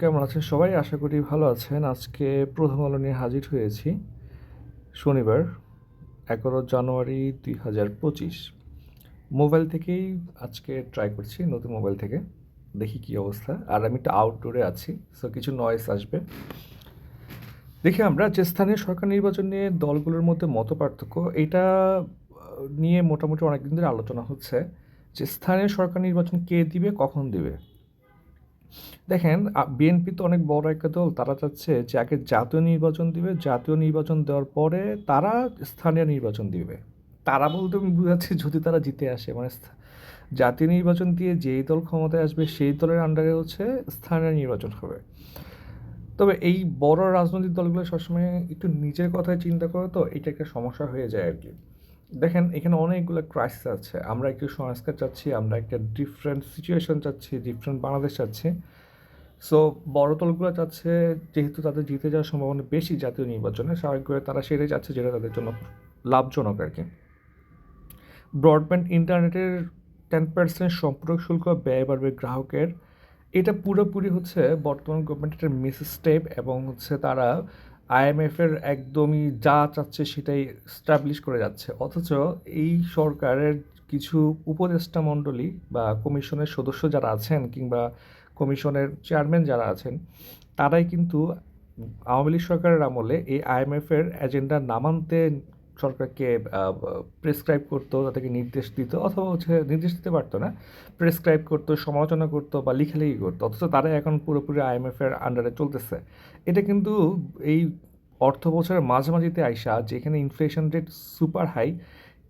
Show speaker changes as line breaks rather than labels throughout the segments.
কেমন আছেন সবাই? আশা করি ভালো আছেন। আজকে প্রথম আলো নিয়ে হাজির হয়েছি শনিবার, এগারো জানুয়ারি দুই হাজার পঁচিশ। মোবাইল থেকেই আজকে ট্রাই করছি, নতুন মোবাইল থেকে। দেখি কী অবস্থা। আর আমি একটু আউটডোরে আছি সো কিছু নয়েস আসবে। দেখি আমরা, যে স্থানীয় সরকার নির্বাচন নিয়ে দলগুলোর মধ্যে মত পার্থক্য, এটা নিয়ে মোটামুটি অনেকদিন ধরে আলোচনা হচ্ছে। যে স্থানীয় সরকার নির্বাচন কে দিবে, কখন দিবে? দেখেন বিএনপি তো অনেক বড় একটা দল। তারা চাচ্ছে যে আগে জাতীয় নির্বাচন দিবে, জাতীয় নির্বাচন দেওয়ার পরে তারা স্থানীয় নির্বাচন দিবে। তারা বলতে বুঝাচ্ছি যদি তারা জিতে আসে। মানে জাতীয় নির্বাচন দিয়ে যেই দল ক্ষমতায় আসবে, সেই দলের আন্ডারে হচ্ছে স্থানীয় নির্বাচন হবে। তবে এই বড় রাজনৈতিক দলগুলো সবসময় একটু নিজের কথায় চিন্তা করে তো এটা একটা সমস্যা হয়ে যায় আর কি। দেখেন, এখানে অনেকগুলো ক্রাইসিস আছে। আমরা একটু সংস্কার চাচ্ছি, আমরা একটা ডিফারেন্ট সিচুয়েশন চাচ্ছি ডিফারেন্ট বাংলাদেশ চাচ্ছি। সো বড় দলগুলো চাচ্ছে যেহেতু তাদের জিতে যাওয়ার সম্ভাবনা বেশি জাতীয় নির্বাচনে স্বাভাবিকভাবে তারা সেটাই চাচ্ছে যেটা তাদের জন্য লাভজনক আর কি ব্রডব্যান্ড ইন্টারনেটের টেন পার্সেন্ট সম্পর্ক শুল্ক ব্যয় বাড়বে গ্রাহকের। এটা পুরোপুরি হচ্ছে বর্তমান গভর্নমেন্টের মিস স্টেপ এবং হচ্ছে তারা আইএমএফের একদমই যা চাচ্ছে সেটাই স্টাবলিশ করে যাচ্ছে। অথচ এই সরকারের কিছু উপদেষ্টা মণ্ডলী বা কমিশনের সদস্য যারা আছেন কিংবা কমিশনের চেয়ারম্যান যারা আছেন, তারাই কিন্তু আওয়ামী লীগ সরকারের আমলে এই আইএমএফের এজেন্ডা নামানতে সরকারকে প্রেসক্রাইব করতো, তাদেরকে নির্দেশ দিত, অথবা হচ্ছে নির্দেশ দিতে পারতো না। প্রেসক্রাইব করতো, সমালোচনা করতো বা লিখালেখি করতো, অথচ তারা এখন পুরোপুরি আইএমএফের আন্ডারে চলতেছে। এটা কিন্তু এই অর্থ বছরের মাঝামাঝিতে আইসা যেখানে ইনফ্লেশন রেট সুপার হাই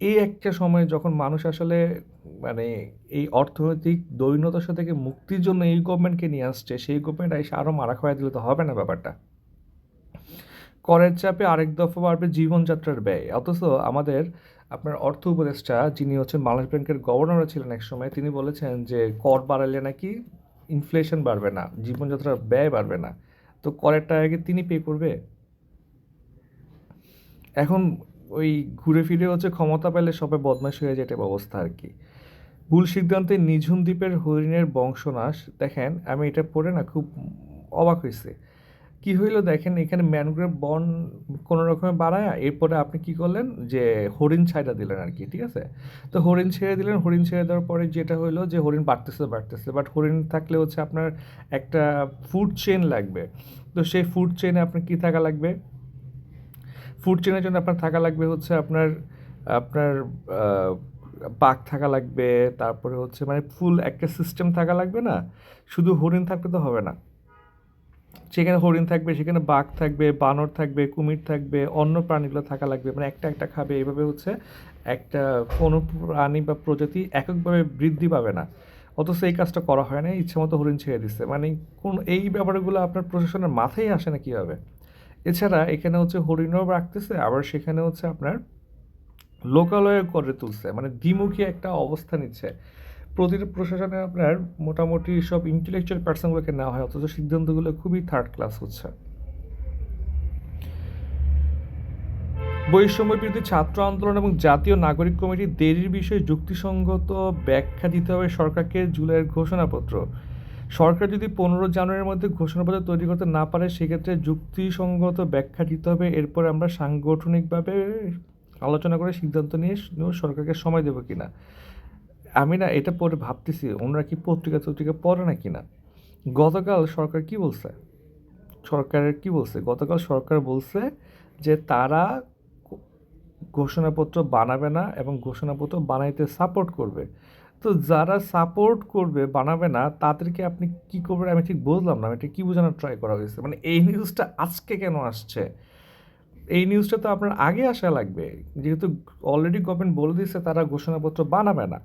এই একটা সময় যখন মানুষ আসলে মানে এই অর্থনৈতিক দৈন্যদশা থেকে মুক্তির জন্য এই গভর্নমেন্টকে নিয়ে আসছে, সেই গভর্নমেন্ট এসে আরও মারা খাওয়া দিলে তো হবে না ব্যাপারটা। করের চাপে আরেক দফা বাড়বে জীবনযাত্রার ব্যয়। অথচ আমাদের, আপনার অর্থ উপদেষ্টা যিনি হচ্ছেন বাংলাদেশ ব্যাংকের গভর্নর ছিলেন এক সময় তিনি বলেছেন যে কর বাড়ালে নাকি ইনফ্লেশন বাড়বে না, জীবনযাত্রার ব্যয় বাড়বে না। তো করের টাকাকে তিনি পে করবে? এখন ওই ঘুরে ফিরে হচ্ছে ক্ষমতা পেলে সবাই বদমাশ হয়ে যায় এটা অবস্থা আর কি। ভুল সিদ্ধান্তে নিঝুম দ্বীপের হরিণের বংশনাশ, দেখেন, আমি এটা পড়ে না, খুব অবাক হয়েছে কি হইল দেখেন, এখানে ম্যানগ্রোভ বন কোনো রকমে বাড়ায়, এরপরে আপনি কি করলেন যে হরিণ ছাইড়া দিলেন আর কি ঠিক আছে? তো হরিণ ছেড়ে দিলেন, হরিণ ছেড়ে দেওয়ার পরে যেটা হইল যে হরিণ বাড়তেছে বাড়তেছে বাট হরিণ থাকলে হচ্ছে আপনার একটা ফুড চেন লাগবে। তো সেই ফুড চেনে আপনার কি থাকা লাগবে? ফুড চেনের জন্য আপনার থাকা লাগবে হচ্ছে আপনার আপনার বাঘ থাকা লাগবে, তারপরে হচ্ছে মানে ফুল একটা সিস্টেম থাকা লাগবে না। শুধু হরিণ থাকলে তো হবে না। সেখানে হরিণ থাকবে, সেখানে বাঘ থাকবে, বানর থাকবে, কুমির থাকবে, অন্য প্রাণীগুলো থাকা লাগবে। মানে একটা একটা খাবে। এইভাবে হচ্ছে একটা কোনো প্রাণী বা প্রজাতি এককভাবে বৃদ্ধি পাবে না। অথচ এই কাজটা করা হয় না, ইচ্ছে মতো হরিণ ছেড়ে দিচ্ছে। মানে কোন, এই ব্যাপারগুলো আপনার প্রশাসনের মাথায় আসে না কীভাবে? এছাড়া এখানে হচ্ছে হরিণও রাখতেছে, আবার সেখানে হচ্ছে আপনার লোকালয়ে করে তুলছে। মানে দ্বিমুখী একটা অবস্থা নিচ্ছে। প্রতিটি প্রশাসনে আপনার মোটামুটি সব ইন্টেলেকচুয়াল পার্সনগুলোকে নেওয়া হয়, অথচ সিদ্ধান্তগুলো খুবই থার্ড ক্লাস হচ্ছে। বৈষম্য বিরোধী ছাত্র আন্দোলন এবং জাতীয় নাগরিক কমিটি দেরির বিষয়ে যুক্তিসঙ্গত ব্যাখ্যা দিতে হবে সরকারকে জুলাইয়ের ঘোষণাপত্র। সরকার যদি পনেরো জানুয়ারির মধ্যে ঘোষণাপত্র তৈরি করতে না পারে, সেক্ষেত্রে যুক্তিসঙ্গত ব্যাখ্যা দিতে হবে। এরপর আমরা সাংগঠনিকভাবে আলোচনা করে সিদ্ধান্ত নিয়ে সরকারকে সময় দেবো কিনা। আমি না এটা পরে ভাবতেছি, ওনারা কি পত্রিকা টত্রিকা পড়ে না কি না? গতকাল সরকার কি বলছে? সরকারের কি বলছে? গতকাল সরকার বলছে যে তারা ঘোষণাপত্র বানাবে না এবং ঘোষণাপত্র বানাইতে সাপোর্ট করবে। তো যারা সাপোর্ট করবে, বানাবে না, তাদেরকে আপনি কি করবেন আমি ঠিক বুঝলাম না। আমি এটা কী বোঝানোর ট্রাই করা হয়েছে? মানে এই নিউজটা আজকে কেন আসছে? এই নিউজটা তো আপনার আগে আসা লাগবে। যেহেতু অলরেডি গভর্নমেন্ট বলে দিচ্ছে তারা ঘোষণাপত্র বানাবে না।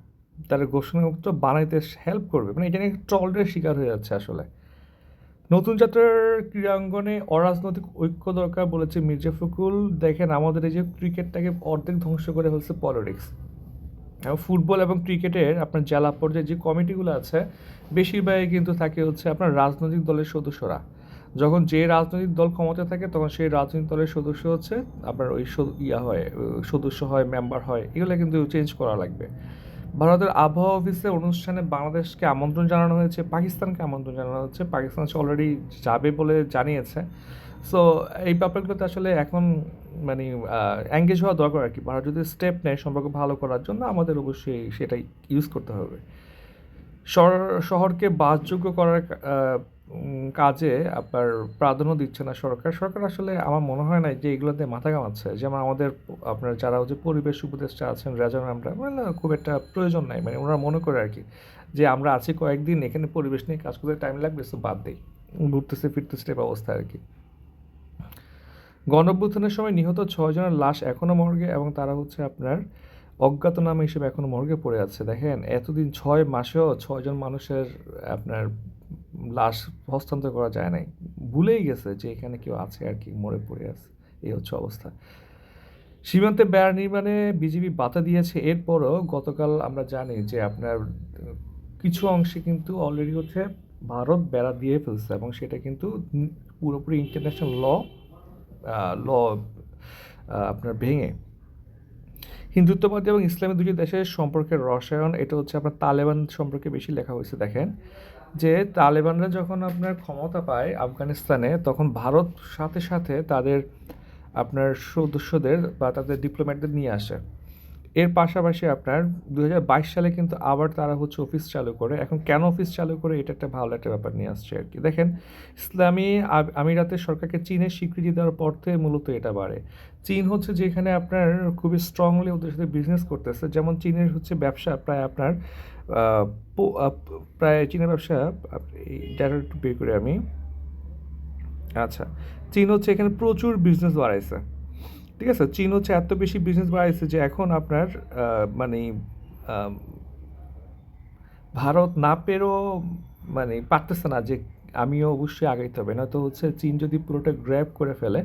তারা ঘোষণাপত্র বানাইতে হেল্প করবে। মানে এটা নিয়ে ট্রলের শিকার হয়ে যাচ্ছে আসলে। নতুন যাত্রার ক্রীড়াঙ্গনে অরাজনৈতিক ঐক্য দরকার বলেছে মির্জা ফখরুল। দেখেন আমাদের এই যে ক্রিকেটটাকে অর্ধেক ধ্বংস করে ফেলছে পলিটিক্স ফুটবল এবং ক্রিকেটের আপনার জেলা পর্যায়ে যে কমিটিগুলো আছে, বেশিরভাগই কিন্তু থাকে হচ্ছে আপনার রাজনৈতিক দলের সদস্যরা। যখন যে রাজনৈতিক দল ক্ষমতায় থাকে, তখন সেই রাজনৈতিক দলের সদস্য হচ্ছে আপনার ওই ইয়া হয়, সদস্য হয় মেম্বার হয়। এগুলো কিন্তু চেঞ্জ করা লাগবে। ভারতের আবহাওয়া অফিসের অনুষ্ঠানে বাংলাদেশকে আমন্ত্রণ জানানো হয়েছে, পাকিস্তানকে আমন্ত্রণ জানানো হচ্ছে। পাকিস্তান অলরেডি যাবে বলে জানিয়েছে। সো এই ব্যাপারগুলোতে আসলে এখন মানে অ্যাঙ্গেজ হওয়া দরকার আর কি। ভারত যদি স্টেপ নেয় সম্পর্ক ভালো করার জন্য, আমাদের অবশ্যই সেটাই ইউজ করতে হবে। শহর, শহরকে বাসযোগ্য করার কাজে আপনার প্রাধান্য দিচ্ছে না সরকার। সরকার আসলে আমার মনে হয় না যে এগুলোতে মাথা কামাচ্ছে যেমন আমাদের আপনার যারা হচ্ছে পরিবেশ উপদেষ্টা আছেন রাজা আমরা মানে খুব একটা প্রয়োজন নাই। মানে ওনারা মনে করে আর কি যে আমরা আছি কয়েকদিন, এখানে পরিবেশ নিয়ে কাজ করতে টাইম লাগবে তো বাদ দিই। ঘুরতেছে, ফিরতেছে টাইপ অবস্থা আর কি। গণঅভ্যুত্থানের সময় নিহত ছয়জনের লাশ এখনও মর্গে এবং তারা হচ্ছে আপনার অজ্ঞাতনামা হিসেবে এখনও মর্গে পড়ে আছে। দেখেন, এতদিন ছয় মাসেও ছয়জন মানুষের আপনার লাশ হস্তান্তর করা যায় নাই। ভুলেই গেছে যে এখানে কেউ আছে আর কি, মরে পড়ে আছে। এই হচ্ছে অবস্থা। সীমান্তে বেড়া নির্মাণে বিজেপি বাধা দিয়েছে। এরপরও গতকাল আমরা জানি যে আপনার, কিছু অংশে কিন্তু অলরেডি হচ্ছে ভারত বেড়া দিয়ে ফেলছে এবং সেটা কিন্তু পুরোপুরি ইন্টারন্যাশনাল ল ল আপনার ভেঙে। হিন্দুত্ববাদী এবং ইসলামী দুটি দেশের সম্পর্কের রসায়ন, এটা হচ্ছে আপনার তালেবান সম্পর্কে বেশি লেখা হয়েছে, দেখেন। যে তালেবানরা যখন আপনার ক্ষমতা পায় আফগানিস্তানে, তখন ভারত সাথে সাথে তাদের আপনার সদস্যদের বা তাদের ডিপ্লোম্যাটদের নিয়ে আসে। এর পাশাপাশি আপনার দু হাজার বাইশ সালে কিন্তু আবার তারা হচ্ছে অফিস চালু করে। এখন কেন অফিস চালু করে, এটা একটা ভালো একটা ব্যাপার নিয়ে আসছে আর কি। দেখেন, ইসলামী আমিরাতের সরকারকে চীনের স্বীকৃতি দেওয়ার পর থেকে মূলত এটা বাড়ে। চীন হচ্ছে যেখানে আপনার খুবই স্ট্রংলি ওদের সাথে বিজনেস করতেছে। যেমন চীনের হচ্ছে ব্যবসা, প্রায় আপনার প্রায় চীনা ব্যবসা ডাটা একটু বের করে আমি। আচ্ছা চীন হচ্ছে এখানে প্রচুর বিজনেস বাড়াইছে। ঠিক আছে, চীন হচ্ছে এত বেশি বিজনেস বাড়াইছে যে এখন আপনার মানে ভারত না পেরো মানে পারতেছে না যে আমিও অবশ্যই আগাইতে হবে। না তো হচ্ছে চীন যদি পুরোটা গ্র্যাব করে ফেলে,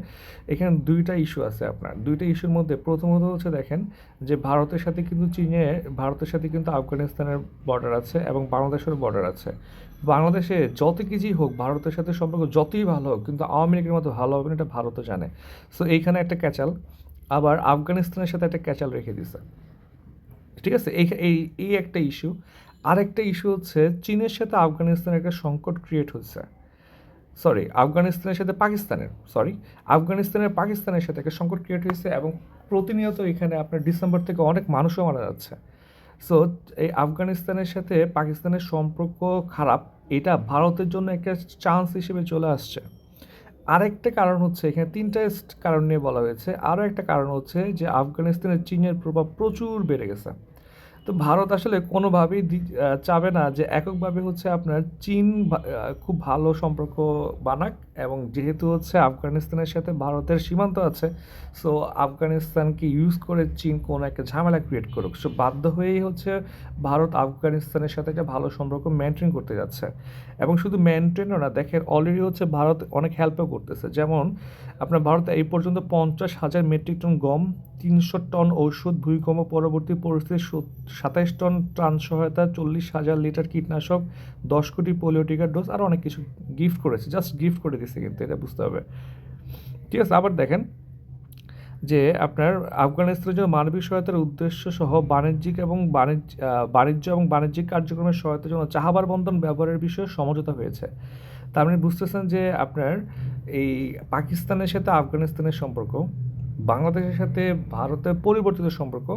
এখানে দুইটা ইস্যু আছে আপনার। দুইটা ইস্যুর মধ্যে প্রথমত হচ্ছে দেখেন যে ভারতের সাথে কিন্তু চীনে, ভারতের সাথে কিন্তু আফগানিস্তানের বর্ডার আছে এবং বাংলাদেশের বর্ডার আছে। বাংলাদেশে যত কিছুই হোক, ভারতের সাথে সম্পর্ক যতই ভালো হোক, কিন্তু আওয়ামী লীগের মতো ভালো হবে না, এটা ভারতও জানে। সো এইখানে একটা ক্যাচাল আবার আফগানিস্তানের সাথে একটা ক্যাচাল রেখে দিছে। ঠিক আছে? এই এই এই একটা ইস্যু আরেকটা ইস্যু হচ্ছে, চীনের সাথে আফগানিস্তানের একটা সংকট ক্রিয়েট হচ্ছে। সরি আফগানিস্তানের সাথে পাকিস্তানের সরি আফগানিস্তানের পাকিস্তানের সাথে একটা সংকট ক্রিয়েট হয়েছে এবং প্রতিনিয়ত এখানে আপনার ডিসেম্বর থেকে অনেক মানুষও মারা যাচ্ছে। সো এই আফগানিস্তানের সাথে পাকিস্তানের সম্পর্ক খারাপ, এটা ভারতের জন্য একটা চান্স হিসেবে চলে আসছে। আরেকটা কারণ হচ্ছে, এখানে তিনটা কারণ নিয়ে বলা হয়েছে। আরও একটা কারণ হচ্ছে যে, আফগানিস্তানের চীনের প্রভাব প্রচুর বেড়ে গেছে। তো ভারত আসলে কোনোভাবেই চাবে না যে এককভাবে হচ্ছে আপনার চীন খুব ভালো সম্পর্ক বানাক। এবং যেহেতু হচ্ছে আফগানিস্তানের সাথে ভারতের সীমান্ত আছে সো আফগানিস্তানকে ইউজ করে চীন কোনো একটা ঝামেলা ক্রিয়েট করুক। সো বাধ্য হয়েই হচ্ছে ভারত আফগানিস্তানের সাথে একটা ভালো সম্পর্ক মেনটেন করতে যাচ্ছে। এবং শুধু মেনটেনও না, দেখেন অলরেডি হচ্ছে ভারত অনেক হেল্পও করতেছে। যেমন আপনার ভারতে এই পর্যন্ত পঞ্চাশ হাজার মেট্রিক টন গম, তিনশো টন ঔষধ, ভূমিকম্প পরবর্তী পরিস্থিতি সাতাইশ টন ত্রাণ সহায়তা, চল্লিশ হাজার লিটার কীটনাশক, দশ কোটি পোলিও টিকার ডোজ আর অনেক কিছু গিফট করেছে। জাস্ট গিফট করে দিচ্ছে কিন্তু এটা বুঝতে হবে। ঠিক আছে, আবার দেখেন যে আপনার আফগানিস্তানের জন্য মানবিক সহায়তার উদ্দেশ্য সহ বাণিজ্যিক এবং বাণিজ্য বাণিজ্য এবং বাণিজ্যিক কার্যক্রমের সহায়তার জন্য চাহাবার বন্ধন ব্যবহারের বিষয়ে সমঝোতা হয়েছে। তার মানে বুঝতেছেন যে আপনার এই পাকিস্তানের সাথে আফগানিস্তানের সম্পর্ক, বাংলাদেশের সাথে ভারতের পরিবর্তিত সম্পর্ক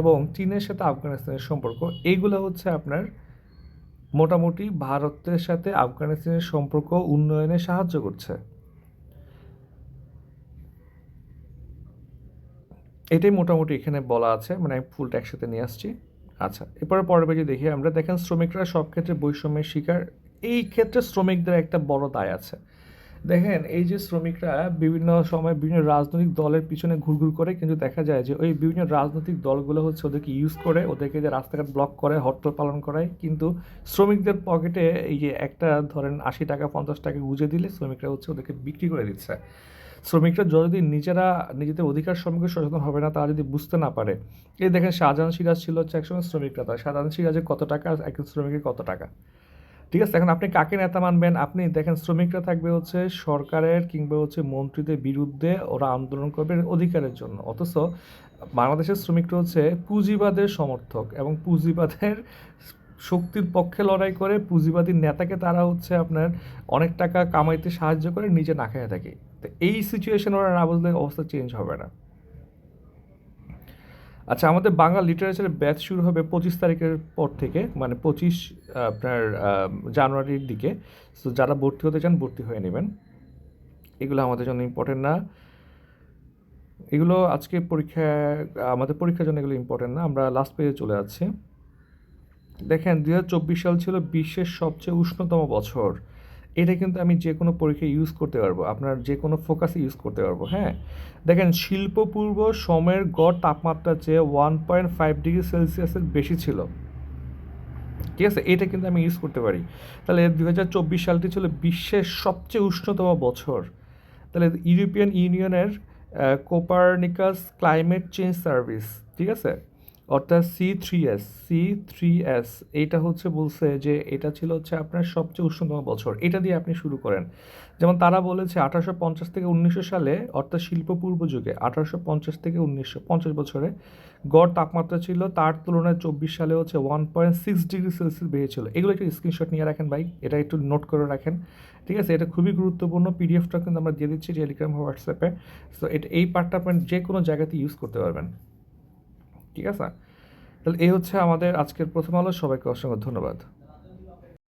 এবং চীনের সাথে আফগানিস্তানের সম্পর্ক, এইগুলো হচ্ছে আপনার মোটামুটি ভারতের সাথে আফগানিস্তানের সম্পর্ক উন্নয়নে সাহায্য করছে। এটাই মোটামুটি এখানে বলা আছে মানে আমি ফুলটা একসাথে নিয়ে আসছি। আচ্ছা এরপরে পরের পেজে দেখি, আমরা দেখেন শ্রমিকরা সব ক্ষেত্রে বৈষম্যের শিকার। এই ক্ষেত্রে শ্রমিকদের একটা বড় দায় আছে। দেখেন, এই যে শ্রমিকরা বিভিন্ন সময় বিভিন্ন রাজনৈতিক দলের পিছনে ঘুরঘুর করে, কিন্তু দেখা যায় যে ওই বিভিন্ন রাজনৈতিক দলগুলো হচ্ছে ওদেরকে ইউজ করে, ওদেরকে যে রাস্তাঘাট ব্লক করে, হরতাল পালন করায় কিন্তু শ্রমিকদের পকেটে এই যে একটা ধরেন আশি টাকা, পঞ্চাশ টাকা গুঁজে দিলে শ্রমিকরা হচ্ছে ওদেরকে বিক্রি করে দিচ্ছে। শ্রমিকরা যদি নিজেরা, নিজেদের অধিকার সম্পর্কে সচেতন হবে না, তারা যদি বুঝতে না পারে, এই দেখেন শাহজাহান সিরাজ ছিল হচ্ছে একসময় শ্রমিকরা তার শাহজাহান সিরাজের কত টাকা একজন শ্রমিকের কত টাকা? ঠিক আছে, এখন আপনি কাকে নেতা মানবেন? আপনি দেখেন শ্রমিকরা থাকবে হচ্ছে সরকারের কিংবা হচ্ছে মন্ত্রীদের বিরুদ্ধে ওরা আন্দোলন করবে অধিকারের জন্য। অথচ বাংলাদেশের শ্রমিকরা হচ্ছে পুঁজিবাদের সমর্থক এবং পুঁজিবাদের শক্তির পক্ষে লড়াই করে পুঁজিবাদী নেতাকে তারা হচ্ছে আপনার অনেক টাকা কামাইতে সাহায্য করে নিজে না খেয়ে থাকে। তো এই সিচুয়েশন ওরা না বুঝলে অবস্থা চেঞ্জ হবে না। আচ্ছা আমাদের বাংলা লিটারেচারের ব্যাচ শুরু হবে পঁচিশ তারিখের পর থেকে মানে পঁচিশ, আপনার জানুয়ারির দিকে। সো যারা ভর্তি হতে চান, ভর্তি হয়ে নেবেন। এগুলো আমাদের জন্য ইম্পর্টেন্ট না। এগুলো আজকে পরীক্ষা, আমাদের পরীক্ষার জন্য এগুলো ইম্পর্টেন্ট না। আমরা লাস্ট পেজে চলে যাচ্ছি। দেখেন দু হাজার চব্বিশ সাল ছিল বিশ্বের সবচেয়ে উষ্ণতম বছর। এটা কিন্তু আমি যে কোনো পরীক্ষায় ইউজ করতে পারব। আপনার যে কোনো ফোকাসে ইউজ করতে পারব হ্যাঁ? দেখেন শিল্পপূর্ব সময়ের গড় তাপমাত্রা চেয়ে ওয়ান পয়েন্ট ফাইভ ডিগ্রি সেলসিয়াসের বেশি ছিল। ঠিক আছে? এটা কিন্তু আমি ইউজ করতে পারি। তাহলে দু হাজার চব্বিশ সালটি ছিল বিশ্বের সবচেয়ে উষ্ণতম বছর। তাহলে ইউরোপিয়ান ইউনিয়নের কোপারনিকাস ক্লাইমেট চেঞ্জ সার্ভিস ঠিক আছে? অর্থাৎ C three S C three S এইটা হচ্ছে বলছে যে এটা ছিল হচ্ছে আপনার সবচেয়ে উষ্ণতম বছর। এটা দিয়ে আপনি শুরু করেন। যেমন তারা বলেছে আঠারোশো পঞ্চাশ থেকে উনিশশো সালে, অর্থাৎ শিল্প পূর্ব যুগে, আঠারোশো পঞ্চাশ থেকে উনিশশো পঞ্চাশ বছরে গড় তাপমাত্রা ছিল তার তুলনায় চব্বিশ সালে হচ্ছে one point six degree Celsius বেড়েছিল। এগুলো একটু স্ক্রিনশট নিয়ে রাখেন ভাই, এটা একটু নোট করে রাখেন, ঠিক আছে? এটা খুবই গুরুত্বপূর্ণ পিডিএফটা কিন্তু আমরা দিয়ে দিচ্ছি টেলিগ্রাম হোয়াটসঅ্যাপে সো এটা এই পার্টটা আপনি যে কোনো জায়গাতে ইউজ করতে পারবেন। ঠিক আছে? তাহলে এই হচ্ছে আমাদের আজকের প্রথম আলো। সবাইকে অসংখ্য ধন্যবাদ।